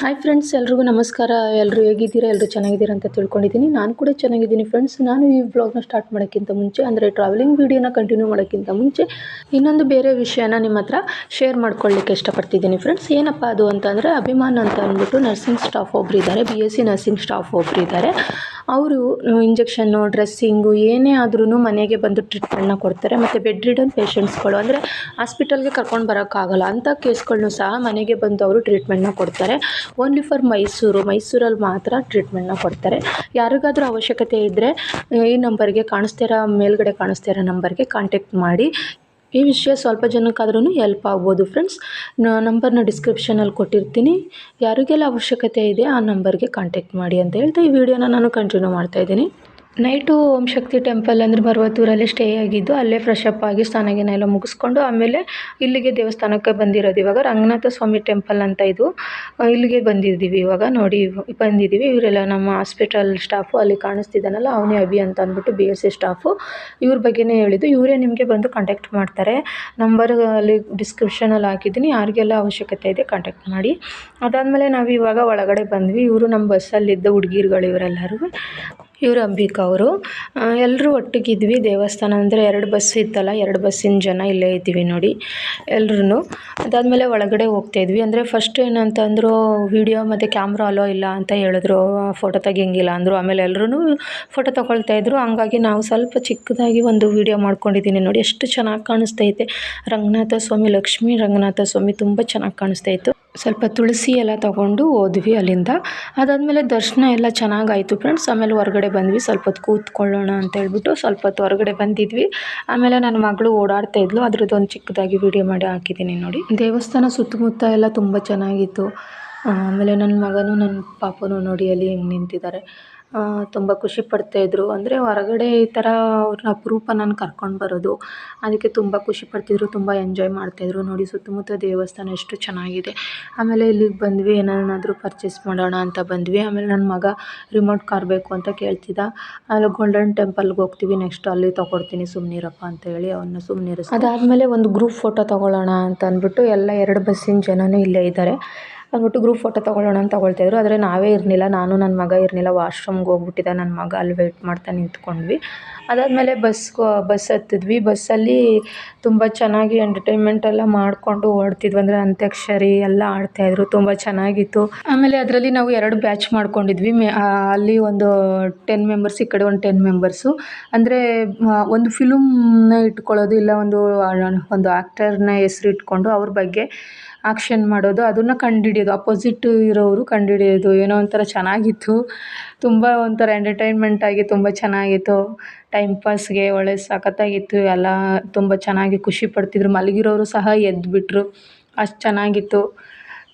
Hi friends ಎಲ್ರಿಗೂ ನಮಸ್ಕಾರ. ಎಲ್ಲರೂ ಹೇಗಿದ್ದೀರಾ? ಎಲ್ಲರೂ ಚೆನ್ನಾಗಿದ್ದೀರಾ ಅಂತ ತಿಳ್ಕೊಂಡಿದ್ದೀನಿ. ನಾನು ಕೂಡ ಚೆನ್ನಾಗಿದ್ದೀನಿ ಫ್ರೆಂಡ್ಸ್ ನಾನು ಈ ವ್ಲಾಗ್ನ ಸ್ಟಾರ್ಟ್ ಮಾಡೋಕ್ಕಿಂತ ಮುಂಚೆ, ಅಂದರೆ ಟ್ರಾವೆಲಿಂಗ್ ವೀಡಿಯೋನ ಕಂಟಿನ್ಯೂ ಮಾಡೋಕ್ಕಿಂತ ಮುಂಚೆ, ಇನ್ನೊಂದು ಬೇರೆ ವಿಷಯನ ನಿಮ್ಮ ಹತ್ರ ಶೇರ್ ಮಾಡ್ಕೊಳ್ಳಿಕ್ಕೆ ಇಷ್ಟಪಡ್ತಿದ್ದೀನಿ ಫ್ರೆಂಡ್ಸ್ ಏನಪ್ಪ ಅದು ಅಂತಂದರೆ, ಅಭಿಮಾನ್ ಅಂತ ಅಂದ್ಬಿಟ್ಟು ನರ್ಸಿಂಗ್ ಸ್ಟಾಫ್ ಒಬ್ರು ಇದ್ದಾರೆ B S C nursing staff ಒಬ್ರು ಇದ್ದಾರೆ ಅವರು ಇಂಜೆಕ್ಷನ್ನು, ಡ್ರೆಸ್ಸಿಂಗು, ಏನೇ ಆದ್ರೂ ಮನೆಗೆ ಬಂದು ಟ್ರೀಟ್ಮೆಂಟ್ನ ಕೊಡ್ತಾರೆ. ಮತ್ತು ಬೆಡ್ ರಿಡನ್ ಪೇಷಂಟ್ಸ್ಗಳು ಅಂದರೆ ಹಾಸ್ಪಿಟಲ್ಗೆ ಕರ್ಕೊಂಡು ಬರೋಕ್ಕಾಗಲ್ಲ. ಅಂಥ ಕೇಸ್ಗಳನ್ನೂ ಸಹ ಮನೆಗೆ ಬಂದು ಅವರು ಟ್ರೀಟ್ಮೆಂಟ್ನ ಕೊಡ್ತಾರೆ. ಓನ್ಲಿ ಫಾರ್ ಮೈಸೂರು, ಮೈಸೂರಲ್ಲಿ ಮಾತ್ರ ಟ್ರೀಟ್ಮೆಂಟ್ನ ಕೊಡ್ತಾರೆ. ಯಾರಿಗಾದರೂ ಅವಶ್ಯಕತೆ ಇದ್ದರೆ ಈ ನಂಬರ್ಗೆ ಕಾಣಿಸ್ತಿರೋ, ಮೇಲ್ಗಡೆ ಕಾಣಿಸ್ತಿರೋ ನಂಬರ್ಗೆ ಕಾಂಟ್ಯಾಕ್ಟ್ ಮಾಡಿ. ಈ ವಿಷಯ ಸ್ವಲ್ಪ ಜನಕ್ಕಾದ್ರೂ ಎಲ್ಪ್ ಆಗ್ಬೋದು ಫ್ರೆಂಡ್ಸ್ ನಂಬರ್ನ ಡಿಸ್ಕ್ರಿಪ್ಷನಲ್ಲಿ ಕೊಟ್ಟಿರ್ತೀನಿ. ಯಾರಿಗೆಲ್ಲ ಅವಶ್ಯಕತೆ ಇದೆ ಆ ನಂಬರ್ಗೆ ಕಾಂಟ್ಯಾಕ್ಟ್ ಮಾಡಿ ಅಂತ ಹೇಳ್ತಾ ಈ ವಿಡಿಯೋನ ನಾನು ಕಂಟಿನ್ಯೂ ಮಾಡ್ತಾಯಿದ್ದೀನಿ ನೈಟು ಓಂ ಶಕ್ತಿ ಟೆಂಪಲ್ ಅಂದರೆ ಮರುವತ್ತೂರಲ್ಲೇ ಸ್ಟೇ ಆಗಿದ್ದು, ಅಲ್ಲೇ ಫ್ರೆಶ್ ಅಪ್ ಆಗಿ ಸ್ನಾನ ಗೀನ ಎಲ್ಲ ಮುಗಿಸ್ಕೊಂಡು, ಆಮೇಲೆ ಇಲ್ಲಿಗೆ ದೇವಸ್ಥಾನಕ್ಕೆ ಬಂದಿರೋದು ಇವಾಗ ರಂಗನಾಥ ಸ್ವಾಮಿ ಟೆಂಪಲ್ ಅಂತ ಇದು. ಇಲ್ಲಿಗೆ ಬಂದಿದ್ದೀವಿ ಇವಾಗ, ನೋಡಿ ಬಂದಿದ್ದೀವಿ. ಇವರೆಲ್ಲ ನಮ್ಮ ಹಾಸ್ಪಿಟಲ್ ಸ್ಟಾಫು ಅಲ್ಲಿ ಕಾಣಿಸ್ತಿದ್ದಾನಲ್ಲ, ಅವನೇ ಅಭಿ ಅಂತ ಅಂದ್ಬಿಟ್ಟು ಬಿ ಎಸ್ ಸಿ ಸ್ಟಾಫು ಇವ್ರ ಬಗ್ಗೆನೇ ಹೇಳಿದ್ದು, ಇವರೇ ನಿಮಗೆ ಬಂದು ಕಾಂಟ್ಯಾಕ್ಟ್ ಮಾಡ್ತಾರೆ. ನಂಬರ್ ಅಲ್ಲಿ ಡಿಸ್ಕ್ರಿಪ್ಷನಲ್ಲಿ ಹಾಕಿದ್ದೀನಿ, ಯಾರಿಗೆಲ್ಲ ಅವಶ್ಯಕತೆ ಇದೆ ಕಾಂಟ್ಯಾಕ್ಟ್ ಮಾಡಿ. ಅದಾದಮೇಲೆ ನಾವು ಇವಾಗ ಒಳಗಡೆ ಬಂದ್ವಿ, ಇವರು ನಮ್ಮ ಬಸ್ಸಲ್ಲಿದ್ದ ಹುಡುಗಿರುಗಳು ಇವರೆಲ್ಲರೂ. ಇವರು ಅಂಬಿಕಾ ಅವರು. ಎಲ್ಲರೂ ಒಟ್ಟಿಗಿದ್ವಿ ದೇವಸ್ಥಾನ ಅಂದರೆ ಎರಡು ಬಸ್ ಇತ್ತಲ್ಲ, ಎರಡು ಬಸ್ಸಿನ ಜನ ಇಲ್ಲೇ ಇದ್ದೀವಿ ನೋಡಿ ಎಲ್ರೂ ಅದಾದಮೇಲೆ ಒಳಗಡೆ ಹೋಗ್ತಾ ಇದ್ವಿ. ಅಂದರೆ ಫಸ್ಟ್ ಏನಂತಂದರು ವಿಡಿಯೋ ಮತ್ತು ಕ್ಯಾಮ್ರಾ ಅಲೋ ಇಲ್ಲ ಅಂತ ಹೇಳಿದ್ರು. ಫೋಟೋ ತೆಗಿಯಂಗಿಲ್ಲ ಅಂದರು. ಆಮೇಲೆ ಎಲ್ಲರೂ ಫೋಟೋ ತೊಗೊಳ್ತಾ ಇದ್ರು. ಹಂಗಾಗಿ ನಾವು ಸ್ವಲ್ಪ ಚಿಕ್ಕದಾಗಿ ಒಂದು ವಿಡಿಯೋ ಮಾಡ್ಕೊಂಡಿದ್ದೀನಿ ನೋಡಿ. ಎಷ್ಟು ಚೆನ್ನಾಗಿ ಕಾಣಿಸ್ತೈತೆ. ರಂಗನಾಥ ಸ್ವಾಮಿ, ಲಕ್ಷ್ಮೀ ರಂಗನಾಥ ಸ್ವಾಮಿ ತುಂಬ ಚೆನ್ನಾಗಿ ಕಾಣಿಸ್ತಾಯಿತ್ತು ಸ್ವಲ್ಪ ತುಳಸಿ ಎಲ್ಲ ತೊಗೊಂಡು ಹೋದ್ವಿ ಅಲ್ಲಿಂದ. ಅದಾದಮೇಲೆ ದರ್ಶನ ಎಲ್ಲ ಚೆನ್ನಾಗಾಯಿತು ಫ್ರೆಂಡ್ಸ್ ಆಮೇಲೆ ಹೊರಗಡೆ ಬಂದ್ವಿ. ಸ್ವಲ್ಪ ಹೊತ್ತು ಕೂತ್ಕೊಳ್ಳೋಣ ಅಂತ ಹೇಳ್ಬಿಟ್ಟು ಸ್ವಲ್ಪ ಹೊತ್ತು ಹೊರಗಡೆ ಬಂದಿದ್ವಿ. ಆಮೇಲೆ ನನ್ನ ಮಗಳು ಓಡಾಡ್ತಾ ಇದ್ಲು. ಅದ್ರದ್ದು ಒಂದು ಚಿಕ್ಕದಾಗಿ ವಿಡಿಯೋ ಮಾಡಿ ಹಾಕಿದ್ದೀನಿ ನೋಡಿ. ದೇವಸ್ಥಾನ ಸುತ್ತಮುತ್ತ ಎಲ್ಲ ತುಂಬ ಚೆನ್ನಾಗಿತ್ತು. ಆಮೇಲೆ ನನ್ನ ಮಗನೂ ನನ್ನ ಪಾಪನೂ ನೋಡಿ ಅಲ್ಲಿ ಹೆಂಗೆ ನಿಂತಿದ್ದಾರೆ. ತುಂಬ ಖುಷಿ ಪಡ್ತಾಯಿದ್ರು ಅಂದರೆ ಹೊರಗಡೆ ಈ ಥರ ಅವ್ರನ್ನ ಅಪರೂಪ ನಾನು ಕರ್ಕೊಂಡು ಬರೋದು, ಅದಕ್ಕೆ ತುಂಬ ಖುಷಿ ಪಡ್ತಿದ್ರು, ತುಂಬ ಎಂಜಾಯ್ ಮಾಡ್ತಾಯಿದ್ರು ನೋಡಿ ಸುತ್ತಮುತ್ತ ದೇವಸ್ಥಾನ ಎಷ್ಟು ಚೆನ್ನಾಗಿದೆ. ಆಮೇಲೆ ಇಲ್ಲಿಗೆ ಬಂದ್ವಿ ಏನಾದರೂ ಪರ್ಚೇಸ್ ಮಾಡೋಣ ಅಂತ ಬಂದ್ವಿ. ಆಮೇಲೆ ನನ್ನ ಮಗ ರಿಮೋಟ್ ಕಾರ್ ಬೇಕು ಅಂತ ಕೇಳ್ತಿದ್ದ. ಆಮೇಲೆ ಗೋಲ್ಡನ್ ಟೆಂಪಲ್ಗೆ ಹೋಗ್ತೀವಿ ನೆಕ್ಸ್ಟ್ ಅಲ್ಲಿ ತೊಗೊಡ್ತೀನಿ ಸುಮ್ಮನಿರಪ್ಪ ಅಂತ ಹೇಳಿ ಅವನ್ನ ಸುಮ್ಮನಿರಿಸ್ ಅದಾದಮೇಲೆ ಒಂದು ಗ್ರೂಪ್ ಫೋಟೋ ತೊಗೊಳ್ಳೋಣ ಅಂತ ಅಂದ್ಬಿಟ್ಟು ಎಲ್ಲ ಎರಡು ಬಸ್ಸಿನ ಜನನೂ ಇಲ್ಲೇ ಇದ್ದಾರೆ. ಅಂದ್ಬಿಟ್ಟು ಗ್ರೂಪ್ ಫೋಟೋ ತೊಗೊಳ್ಳೋಣ ಅಂತ ತೊಗೊಳ್ತಾಯಿದ್ರು ಆದರೆ ನಾವೇ ಇರಲಿಲ್ಲ. ನಾನು ನನ್ನ ಮಗ ಇರಲಿಲ್ಲ. ವಾಶ್ರೂಮ್ಗೆ ಹೋಗ್ಬಿಟ್ಟಿದ್ದ ನನ್ನ ಮಗ. ಅಲ್ಲಿ ವೆಯ್ಟ್ ಮಾಡ್ತಾ ನಿಂತ್ಕೊಂಡ್ವಿ. ಅದಾದಮೇಲೆ ಬಸ್ಗೆ ಬಸ್ ಹತ್ತಿದ್ವಿ. ಬಸ್ಸಲ್ಲಿ ತುಂಬ ಚೆನ್ನಾಗಿ ಎಂಟರ್ಟೈನ್ಮೆಂಟ್ ಎಲ್ಲ ಮಾಡಿಕೊಂಡು ಓಡ್ತಿದ್ವಿ. ಅಂದರೆ ಅಂತ್ಯಾಕ್ಷರಿ ಎಲ್ಲ ಆಡ್ತಾಯಿದ್ರು ತುಂಬ ಚೆನ್ನಾಗಿತ್ತು. ಆಮೇಲೆ ಅದರಲ್ಲಿ ನಾವು ಎರಡು ಬ್ಯಾಚ್ ಮಾಡ್ಕೊಂಡಿದ್ವಿ. ಮೆ ಅಲ್ಲಿ ಒಂದು ಟೆನ್ ಮೆಂಬರ್ಸ್ ಈ ಕಡೆ ಒಂದು ಟೆನ್ ಮೆಂಬರ್ಸು ಅಂದರೆ ಒಂದು ಫಿಲಮ್ನ ಇಟ್ಕೊಳ್ಳೋದು ಇಲ್ಲ, ಒಂದು ಒಂದು ಆ್ಯಕ್ಟರ್ನ ಹೆಸರು ಇಟ್ಕೊಂಡು ಅವ್ರ ಬಗ್ಗೆ ಆಕ್ಷನ್ ಮಾಡೋದು, ಅದನ್ನು ಕಂಡುಹಿಡಿಯೋದು ಅಪೋಸಿಟ್ ಇರೋರು ಕಂಡುಹಿಡಿಯೋದು, ಏನೋ ಒಂಥರ ಚೆನ್ನಾಗಿತ್ತು. ತುಂಬ ಒಂಥರ ಎಂಟರ್ಟೈನ್ಮೆಂಟಾಗಿ ತುಂಬ ಚೆನ್ನಾಗಿತ್ತು. ಟೈಮ್ ಪಾಸ್ಗೆ ಒಳ್ಳೆ ಸಖತ್ತಾಗಿತ್ತು, ಎಲ್ಲ ತುಂಬ ಚೆನ್ನಾಗಿ ಖುಷಿ ಪಡ್ತಿದ್ರು. ಮಲಗಿರೋರು ಸಹ ಎದ್ದುಬಿಟ್ರು ಅಷ್ಟು ಚೆನ್ನಾಗಿತ್ತು.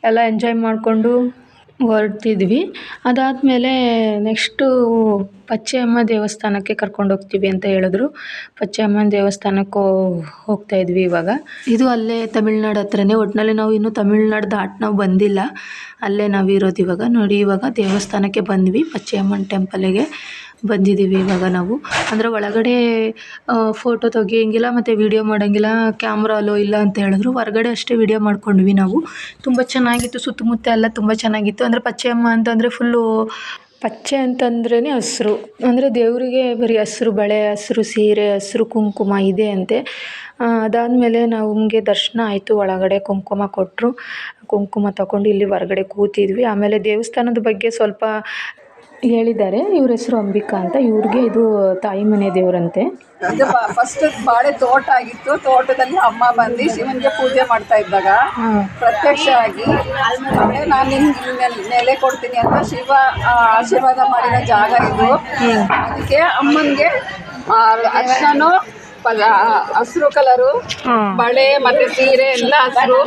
ಎಲ್ಲ ಎಂಜಾಯ್ ಮಾಡಿಕೊಂಡು ಹೊರಡ್ತಿದ್ವಿ ಅದಾದಮೇಲೆ ನೆಕ್ಸ್ಟು ಪಚ್ಚೆಯಮ್ಮ ದೇವಸ್ಥಾನಕ್ಕೆ ಕರ್ಕೊಂಡು ಹೋಗ್ತೀವಿ ಅಂತ ಹೇಳಿದ್ರು. ಪಚ್ಚೆಯಮ್ಮನ ದೇವಸ್ಥಾನಕ್ಕೆ ಹೋಗ್ತಾ ಇದ್ವಿ ಇವಾಗ. ಇದು ಅಲ್ಲೇ ತಮಿಳ್ನಾಡು ಹತ್ರನೇ. ಒಟ್ಟಿನಲ್ಲಿ ನಾವು ಇನ್ನೂ ತಮಿಳ್ನಾಡು ದಾಟ್ ನಾವು ಬಂದಿಲ್ಲ. ಅಲ್ಲೇ ನಾವು ಇರೋದು ಇವಾಗ. ನೋಡಿ, ಇವಾಗ ದೇವಸ್ಥಾನಕ್ಕೆ ಬಂದ್ವಿ ಪಚ್ಚೆಯಮ್ಮನ ಟೆಂಪಲಿಗೆ ಬಂದಿದ್ದೀವಿ ಇವಾಗ ನಾವು. ಅಂದರೆ ಒಳಗಡೆ ಫೋಟೋ ತೆಗಿಯಂಗಿಲ್ಲ ಮತ್ತು ವೀಡಿಯೋ ಮಾಡೋಂಗಿಲ್ಲ ಕ್ಯಾಮ್ರಾ ಅಲೋ ಇಲ್ಲ ಅಂತ ಹೇಳಿದ್ರು. ಹೊರಗಡೆ ಅಷ್ಟೇ ವೀಡಿಯೋ ಮಾಡ್ಕೊಂಡ್ವಿ ನಾವು. ತುಂಬ ಚೆನ್ನಾಗಿತ್ತು, ಸುತ್ತಮುತ್ತ ಎಲ್ಲ ತುಂಬ ಚೆನ್ನಾಗಿತ್ತು. ಅಂದರೆ ಪಚ್ಚೆಯಮ್ಮ ಅಂತಂದರೆ ಫುಲ್ಲು ಪಚ್ಚೆ ಅಂತಂದ್ರೇ ಹಸ್ರು. ಅಂದರೆ ದೇವರಿಗೆ ಬರೀ ಹಸ್ರು, ಬಳೆ, ಹಸ್ರು, ಸೀರೆ, ಹಸ್ರು, ಕುಂಕುಮ ಇದೆ ಅಂತೆ. ಅದಾದಮೇಲೆ ನಮಗೆ ದರ್ಶನ ಆಯಿತು, ಒಳಗಡೆ ಕುಂಕುಮ ಕೊಟ್ಟರು ಕುಂಕುಮ ತಗೊಂಡು ಇಲ್ಲಿ ಹೊರಗಡೆ ಕೂತಿದ್ವಿ. ಆಮೇಲೆ ದೇವಸ್ಥಾನದ ಬಗ್ಗೆ ಸ್ವಲ್ಪ ಹೇಳಿದ್ದಾರೆ. ಇವ್ರ ಹೆಸರು ಅಂಬಿಕಾ ಅಂತ. ಇವ್ರಿಗೆ ಇದು ತಾಯಿ ಮನೆ ದೇವರಂತೆ. ಇದು ಫಸ್ಟ್ ಬಾಳೆ ತೋಟ ಆಗಿತ್ತು. ತೋಟದಲ್ಲಿ ಅಮ್ಮ ಬಂದು ಶಿವನಿಗೆ ಪೂಜೆ ಮಾಡ್ತಾ ಇದ್ದಾಗ ಪ್ರತ್ಯಕ್ಷ ಆಗಿ ಆಮೇಲೆ ನಾನು ನಿಮ್ಗೆ ನೆಲ್- ಕೊಡ್ತೀನಿ ಅಂತ ಶಿವ ಆಶೀರ್ವಾದ ಮಾಡಿದ ಜಾಗ ಇದು. ಅದಕ್ಕೆ ಅಮ್ಮನಿಗೆ ಅಷ್ಟನು ಹಸಿರು ಕಲರು ಬಳೆ ಮತ್ತೆ ಸೀರೆ ಎಲ್ಲ ಹಸಿರು.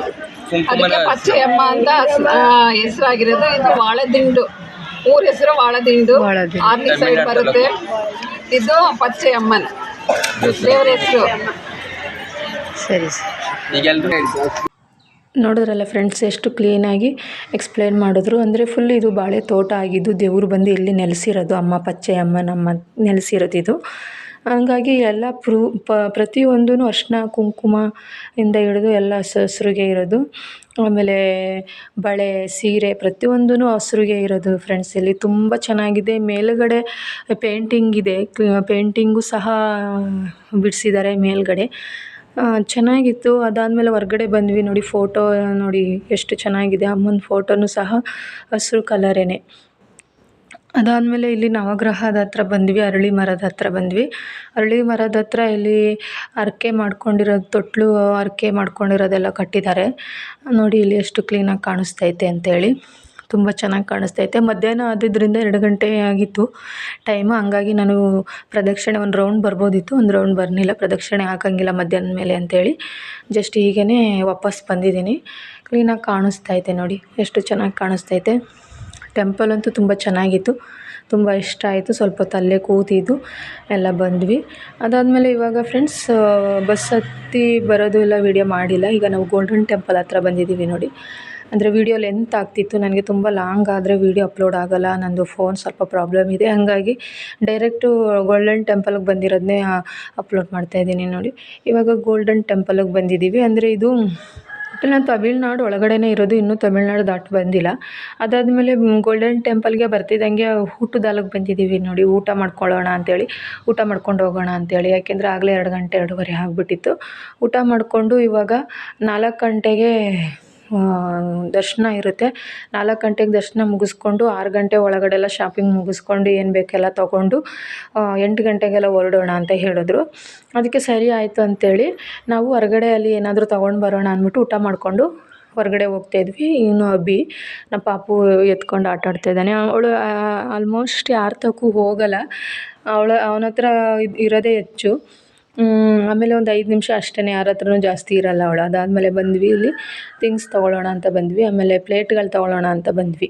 ಅದಕ್ಕೆ ಪಚ್ಚೆ ಅಮ್ಮ ಅಂತ ಹೆಸರಾಗಿರೋದು. ಇದು ವಾಳೆದಿಂಡು ಊರ ಹೆಸರು ವಾಳದಿಂಡು. ಆರ್ನಿ ಸೈಡ್ ಬರುತ್ತೆ. ಇದು ಪಚ್ಚೆ ಅಮ್ಮನ್ ದೇವರ ಹೆಸರು. ಸರಿ ಸರ್. ನೋಡಿದ್ರಲ್ಲ ಫ್ರೆಂಡ್ಸ್ ಎಷ್ಟು ಕ್ಲೀನಾಗಿ ಎಕ್ಸ್ಪ್ಲೇನ್ ಮಾಡಿದ್ರು. ಅಂದರೆ ಫುಲ್ ಇದು ಬಾಳೆ ತೋಟ ಆಗಿದ್ದು ದೇವರು ಬಂದು ಇಲ್ಲಿ ನೆಲೆಸಿರೋದು ಅಮ್ಮ ಪಚ್ಚೆ ಅಮ್ಮ ನಮ್ಮ ನೆಲೆಸಿರೋದು ಇದು. ಹಂಗಾಗಿ ಎಲ್ಲ ಪ್ರೂ ಪ್ರತಿಯೊಂದೂ ಅರಿಶ್ಣ ಕುಂಕುಮ ಇಂದ ಹಿಡಿದು ಎಲ್ಲ ಹಸ್ರಿಗೆ ಇರೋದು. ಆಮೇಲೆ ಬಳೆ, ಸೀರೆ ಪ್ರತಿಯೊಂದೂ ಹಸ್ರಿಗೆ ಇರೋದು ಫ್ರೆಂಡ್ಸ್ ಇಲ್ಲಿ. ತುಂಬ ಚೆನ್ನಾಗಿದೆ. ಮೇಲುಗಡೆ ಪೇಂಟಿಂಗ್ ಇದೆ. ಪೇಂಟಿಂಗು ಸಹ ಬಿಡಿಸಿದ್ದಾರೆ ಮೇಲುಗಡೆ. ಚೆನ್ನಾಗಿತ್ತು. ಅದಾದಮೇಲೆ ಹೊರ್ಗಡೆ ಬಂದ್ವಿ ನೋಡಿ ಫೋಟೋ ನೋಡಿ ಎಷ್ಟು ಚೆನ್ನಾಗಿದೆ. ಅಮ್ಮನ ಫೋಟೋನು ಸಹ ಹಸಿರು ಕಲರೇನೆ ಅದಾದಮೇಲೆ ಇಲ್ಲಿ ನವಗ್ರಹದ ಹತ್ರ ಬಂದ್ವಿ, ಅರಳಿ ಮರದ ಹತ್ರ ಬಂದ್ವಿ. ಅರಳಿ ಮರದ ಹತ್ರ ಇಲ್ಲಿ ಹರಕೆ ಮಾಡ್ಕೊಂಡಿರೋದು ತೊಟ್ಲು, ಹರಕೆ ಮಾಡ್ಕೊಂಡಿರೋದೆಲ್ಲ ಕಟ್ಟಿದ್ದಾರೆ. ನೋಡಿ ಇಲ್ಲಿ ಎಷ್ಟು ಕ್ಲೀನಾಗಿ ಕಾಣಿಸ್ತೈತೆ ಅಂತೇಳಿ. ತುಂಬ ಚೆನ್ನಾಗಿ ಕಾಣಿಸ್ತೈತೆ. ಮಧ್ಯಾಹ್ನ ಆದಿದ್ದರಿಂದ ಎರಡು ಗಂಟೆ ಆಗಿತ್ತು. ಟೈಮು ಹಂಗಾಗಿ ನಾನು ಪ್ರದಕ್ಷಿಣೆ ಒಂದು ರೌಂಡ್ ಬರ್ಬೋದಿತ್ತು. ಒಂದು ರೌಂಡ್ ಬರಲಿಲ್ಲ. ಪ್ರದಕ್ಷಿಣೆ ಹಾಕಂಗಿಲ್ಲ ಮಧ್ಯಾಹ್ನ ಮೇಲೆ ಅಂತೇಳಿ. ಜಸ್ಟ್ ಹೀಗೇ ವಾಪಸ್ ಬಂದಿದ್ದೀನಿ. ಕ್ಲೀನಾಗಿ ಕಾಣಿಸ್ತೈತೆ ನೋಡಿ. ಎಷ್ಟು ಚೆನ್ನಾಗಿ ಕಾಣಿಸ್ತೈತೆ. ಟೆಂಪಲ್ ಅಂತೂ ತುಂಬ ಚೆನ್ನಾಗಿತ್ತು. ತುಂಬ ಇಷ್ಟ ಆಯಿತು. ಸ್ವಲ್ಪ ಹೊತ್ತು ಅಲ್ಲೇ ಕೂತಿದ್ದು. ಎಲ್ಲ ಬಂದ್ವಿ. ಅದಾದಮೇಲೆ ಇವಾಗ ಫ್ರೆಂಡ್ಸ್ ಬಸ್ ಹತ್ತಿ ಬರೋದು ಎಲ್ಲ ವೀಡಿಯೋ ಮಾಡಿಲ್ಲ. ಈಗ ನಾವು ಗೋಲ್ಡನ್ ಟೆಂಪಲ್ ಹತ್ರ ಬಂದಿದ್ದೀವಿ ನೋಡಿ. ಅಂದರೆ ವೀಡಿಯೋ ಲೆಂತ್ ಆಗ್ತಿತ್ತು. ನನಗೆ ತುಂಬ ಲಾಂಗ್ ಆದರೆ ವೀಡಿಯೋ ಅಪ್ಲೋಡ್ ಆಗೋಲ್ಲ. ನನ್ನದು ಫೋನ್ ಸ್ವಲ್ಪ ಪ್ರಾಬ್ಲಮ್ ಇದೆ. ಹಾಗಾಗಿ ಡೈರೆಕ್ಟು ಗೋಲ್ಡನ್ ಟೆಂಪಲ್ಗೆ ಬಂದಿರೋದನ್ನೇ ಅಪ್ಲೋಡ್ ಮಾಡ್ತಾಯಿದ್ದೀನಿ ನೋಡಿ. ಇವಾಗ ಗೋಲ್ಡನ್ ಟೆಂಪಲ್ಗೆ ಬಂದಿದ್ದೀವಿ. ಅಂದರೆ ಇದು ನಾನು ತಮಿಳ್ನಾಡು ಒಳಗಡೆನೇ ಇರೋದು, ಇನ್ನೂ ತಮಿಳ್ನಾಡು ದಾಟಿ ಬಂದಿಲ್ಲ. ಅದಾದಮೇಲೆ ಗೋಲ್ಡನ್ ಟೆಂಪಲ್ಗೆ ಬರ್ತಿದ್ದಂಗೆ ಊಟದ ಹಾಲಕ್ಕೆ ಬಂದಿದ್ದೀವಿ ನೋಡಿ, ಊಟ ಮಾಡ್ಕೊಳ್ಳೋಣ ಅಂತೇಳಿ, ಊಟ ಮಾಡ್ಕೊಂಡು ಹೋಗೋಣ ಅಂತೇಳಿ. ಯಾಕೆಂದರೆ ಆಗಲೇ ಎರಡು ಗಂಟೆ ಎರಡೂವರೆ ಆಗಿಬಿಟ್ಟಿತ್ತು. ಊಟ ಮಾಡಿಕೊಂಡು ಇವಾಗ ನಾಲ್ಕು ಗಂಟೆಗೆ ದರ್ಶನ ಇರುತ್ತೆ. ನಾಲ್ಕು ಗಂಟೆಗೆ ದರ್ಶನ ಮುಗಿಸ್ಕೊಂಡು ಆರು ಗಂಟೆ ಒಳಗಡೆ ಎಲ್ಲ ಶಾಪಿಂಗ್ ಮುಗಿಸ್ಕೊಂಡು ಏನು ಬೇಕೆಲ್ಲ ತೊಗೊಂಡು ಎಂಟು ಗಂಟೆಗೆಲ್ಲ ಹೊರಡೋಣ ಅಂತ ಹೇಳಿದ್ರು. ಅದಕ್ಕೆ ಸರಿ ಆಯಿತು ಅಂಥೇಳಿ ನಾವು ಹೊರಗಡೆ ಅಲ್ಲಿ ಏನಾದರೂ ತೊಗೊಂಡು ಬರೋಣ ಅಂದ್ಬಿಟ್ಟು ಊಟ ಮಾಡಿಕೊಂಡು ಹೊರಗಡೆ ಹೋಗ್ತಾಯಿದ್ವಿ ಇನ್ನು ಅಬ್ಬಿ ನಮ್ಮ ಪಾಪು ಎತ್ಕೊಂಡು ಆಟ ಆಡ್ತಾಯಿದ್ದಾನೆ ಅವಳು ಆಲ್ಮೋಸ್ಟ್ ಯಾರ ತಕ್ಕೂ ಹೋಗಲ್ಲ. ಅವಳ, ಅವನ ಹತ್ರ ಇರೋದೇ ಹೆಚ್ಚು. ಆಮೇಲೆ ಒಂದು ಐದು ನಿಮಿಷ ಅಷ್ಟೇ ಯಾರ ಹತ್ರನೂ ಜಾಸ್ತಿ ಇರಲ್ಲ ಅವಳು. ಅದಾದಮೇಲೆ ಬಂದ್ವಿ ಇಲ್ಲಿ. ಥಿಂಗ್ಸ್ ತೊಗೊಳ್ಳೋಣ ಅಂತ ಬಂದ್ವಿ. ಆಮೇಲೆ ಪ್ಲೇಟ್ಗಳು ತೊಗೊಳ್ಳೋಣ ಅಂತ ಬಂದ್ವಿ.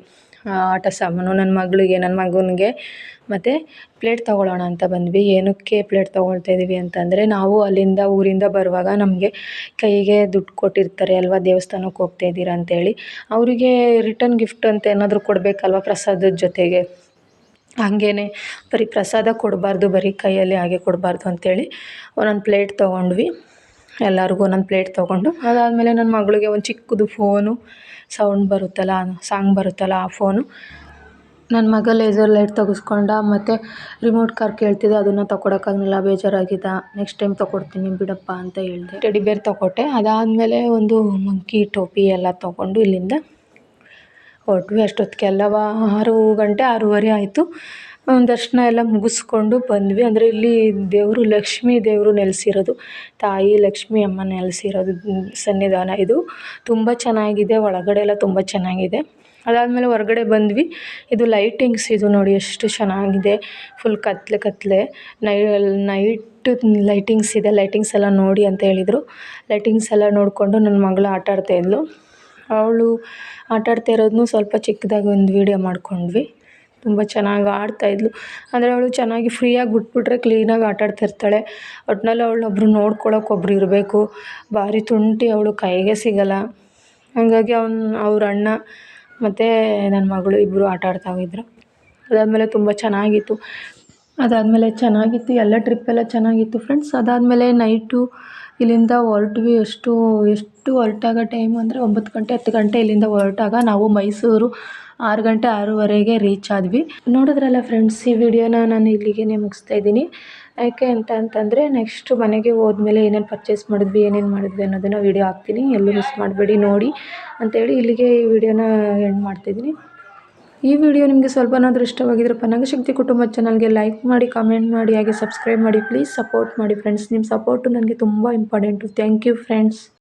ಆಟ ಸಾಮಾನು ನನ್ನ ಮಗಳಿಗೆ ನನ್ನ ಮಗನಿಗೆ. ಮತ್ತು ಪ್ಲೇಟ್ ತೊಗೊಳ್ಳೋಣ ಅಂತ ಬಂದ್ವಿ. ಏನಕ್ಕೆ ಪ್ಲೇಟ್ ತೊಗೊಳ್ತಾ ಇದ್ದೀವಿ ಅಂತಂದರೆ, ನಾವು ಅಲ್ಲಿಂದ ಊರಿಂದ ಬರುವಾಗ ನಮಗೆ ಕೈಗೆ ದುಡ್ಡು ಕೊಟ್ಟಿರ್ತಾರೆ ಅಲ್ವಾ ದೇವಸ್ಥಾನಕ್ಕೆ ಹೋಗ್ತಾ ಇದ್ದೀರಾ ಅಂತೇಳಿ. ಅವರಿಗೆ ರಿಟರ್ನ್ ಗಿಫ್ಟ್ ಅಂತ ಏನಾದರೂ ಕೊಡಬೇಕಲ್ವ ಪ್ರಸಾದದ ಜೊತೆಗೆ? ಹಾಗೇನೆ ಬರೀ ಪ್ರಸಾದ ಕೊಡಬಾರ್ದು, ಬರೀ ಕೈಯಲ್ಲಿ ಹಾಗೆ ಕೊಡಬಾರ್ದು ಅಂತೇಳಿ ಒಂದೊಂದು ಪ್ಲೇಟ್ ತೊಗೊಂಡ್ವಿ. ಎಲ್ಲರಿಗೂ ಒಂದೊಂದು ಪ್ಲೇಟ್ ತೊಗೊಂಡು. ಅದಾದಮೇಲೆ ನನ್ನ ಮಗಳಿಗೆ ಒಂದು ಚಿಕ್ಕದು ಫೋನು ಸೌಂಡ್ ಬರುತ್ತಲ್ಲ ಸಾಂಗ್ ಬರುತ್ತಲ್ಲ ಆ ಫೋನು ನನ್ನ ಮಗ ಲೇಸರ್ ಲೈಟ್ ತೆಗೆಸ್ಕೊಂಡ, ಮತ್ತು ರಿಮೋಟ್ ಕಾರ್ ಕೇಳ್ತಿದ್ದೆ ಅದನ್ನು ತಗೊಡೋಕ್ಕಾಗಲಿಲ್ಲ ಬೇಜಾರಾಗಿದ್ದ. ನೆಕ್ಸ್ಟ್ ಟೈಮ್ ತೊಗೊಡ್ತೀನಿ ಬಿಡಪ್ಪ ಅಂತ ಹೇಳಿದೆ. ಟೆಡಿ ಬೇರ್ ತೊಗೊಟ್ಟೆ ಅದಾದಮೇಲೆ ಒಂದು ಮಂಕಿ ಟೋಪಿ ಎಲ್ಲ ತೊಗೊಂಡು ಇಲ್ಲಿಂದ ಹೊರಟ್ವಿ ಅಷ್ಟೊತ್ತಿಗೆಲ್ಲವ ಆರು ಗಂಟೆ, ಆರೂವರೆ ಆಯಿತು. ದರ್ಶನ ಎಲ್ಲ ಮುಗಿಸ್ಕೊಂಡು ಬಂದ್ವಿ. ಅಂದರೆ ಇಲ್ಲಿ ದೇವರು, ಲಕ್ಷ್ಮಿ ದೇವರು ನೆಲೆಸಿರೋದು. ತಾಯಿ, ಲಕ್ಷ್ಮೀ ಅಮ್ಮ ನೆಲೆಸಿರೋದು ಸನ್ನಿಧಾನ ಇದು. ತುಂಬ ಚೆನ್ನಾಗಿದೆ. ಒಳಗಡೆ ಎಲ್ಲ ತುಂಬ ಚೆನ್ನಾಗಿದೆ. ಅದಾದಮೇಲೆ ಹೊರಗಡೆ ಬಂದ್ವಿ. ಇದು ಲೈಟಿಂಗ್ಸ್ ಇದು ನೋಡಿ, ಎಷ್ಟು ಚೆನ್ನಾಗಿದೆ. ಫುಲ್ ಕತ್ಲೆ ಕತ್ಲೆ. ನೈ, ನೈಟ್ ಲೈಟಿಂಗ್ಸ್ ಇದೆ. ಲೈಟಿಂಗ್ಸ್ ಎಲ್ಲ ನೋಡಿ ಅಂತ ಹೇಳಿದರು. ಲೈಟಿಂಗ್ಸ್ ಎಲ್ಲ ನೋಡಿಕೊಂಡು ನನ್ನ ಮಗಳು ಆಟ ಆಡ್ತಾಯಿದ್ಲು ಅವಳು ಆಟಾಡ್ತಾ ಇರೋದನ್ನು ಸ್ವಲ್ಪ ಚಿಕ್ಕದಾಗಿ ಒಂದು ವೀಡಿಯೋ ಮಾಡಿಕೊಂಡ್ವಿ. ತುಂಬ ಚೆನ್ನಾಗಿ ಆಡ್ತಾಯಿದ್ಲು ಅಂದರೆ ಅವಳು ಚೆನ್ನಾಗಿ ಫ್ರೀಯಾಗಿ ಬಿಟ್ಬಿಟ್ರೆ ಕ್ಲೀನಾಗಿ ಆಟಾಡ್ತಾ ಇರ್ತಾಳೆ. ಒಟ್ನಲ್ಲಿ ಅವಳನ್ನೊಬ್ರು ನೋಡ್ಕೊಳಕ್ಕೆ ಒಬ್ರು ಇರಬೇಕು. ಭಾರಿ ತುಂಟಿ ಅವಳು ಕೈಗೆ ಸಿಗಲ್ಲ. ಹಾಗಾಗಿ ಅವ್ನು, ಅವ್ರ ಅಣ್ಣ ಮತ್ತು ನನ್ನ ಮಗಳು ಇಬ್ಬರು ಆಟ ಆಡ್ತಾಯಿದ್ರು ಅದಾದಮೇಲೆ ತುಂಬ ಚೆನ್ನಾಗಿತ್ತು. ಅದಾದಮೇಲೆ ಚೆನ್ನಾಗಿತ್ತು. ಎಲ್ಲ ಟ್ರಿಪ್ ಎಲ್ಲ ಚೆನ್ನಾಗಿತ್ತು. ಫ್ರೆಂಡ್ಸ್ ಅದಾದಮೇಲೆ ನೈಟು ಇಲ್ಲಿಂದ ಹೊರಟ್ವಿ. ಎಷ್ಟು ಎಷ್ಟು ಹೊರಟಾಗ ಟೈಮ್ ಅಂದರೆ ಒಂಬತ್ತು ಗಂಟೆ, ಹತ್ತು ಗಂಟೆ ಇಲ್ಲಿಂದ ಹೊರಟಾಗ ನಾವು ಮೈಸೂರು ಆರು ಗಂಟೆ, ಆರೂವರೆಗೆ ರೀಚ್ ಆದ್ವಿ. ನೋಡಿದ್ರಲ್ಲ ಫ್ರೆಂಡ್ಸ್ ಈ ವಿಡಿಯೋನ ನಾನು ಇಲ್ಲಿಗೆ ಮುಗಿಸ್ತಾ ಇದ್ದೀನಿ. ಯಾಕೆ ಅಂತ ಅಂತಂದರೆ ನೆಕ್ಸ್ಟ್ ಮನೆಗೆ ಹೋದ್ಮೇಲೆ ಏನೇನು ಪರ್ಚೇಸ್ ಮಾಡಿದ್ವಿ, ಏನೇನು ಮಾಡಿದ್ವಿ ಅನ್ನೋದನ್ನು ವಿಡಿಯೋ ಹಾಕ್ತೀನಿ. ಎಲ್ಲೂ ಮಿಸ್ ಮಾಡಬೇಡಿ, ನೋಡಿ ಅಂತೇಳಿ ಇಲ್ಲಿಗೆ ಈ ವಿಡಿಯೋನ ಎಂಡ್ ಮಾಡ್ತಿದ್ದೀನಿ ಈ ವಿಡಿಯೋ ನಿಮಗೆ ಸ್ವಲ್ಪನಾದರೂ ಇಷ್ಟವಾಗಿದ್ದರೆ ಪನಗಶಕ್ತಿ ಕುಟುಂಬ ಚಾನಲ್ಗೆ ಲೈಕ್ ಮಾಡಿ ಕಾಮೆಂಟ್ ಮಾಡಿ, ಹಾಗೆ ಸಬ್ಸ್ಕ್ರೈಬ್ ಮಾಡಿ ಪ್ಲೀಸ್ ಸಪೋರ್ಟ್ ಮಾಡಿ ಫ್ರೆಂಡ್ಸ್ ನಿಮ್ಮ ಸಪೋರ್ಟು ನನಗೆ ತುಂಬ ಇಂಪಾರ್ಟೆಂಟು ಥ್ಯಾಂಕ್ ಯು ಫ್ರೆಂಡ್ಸ್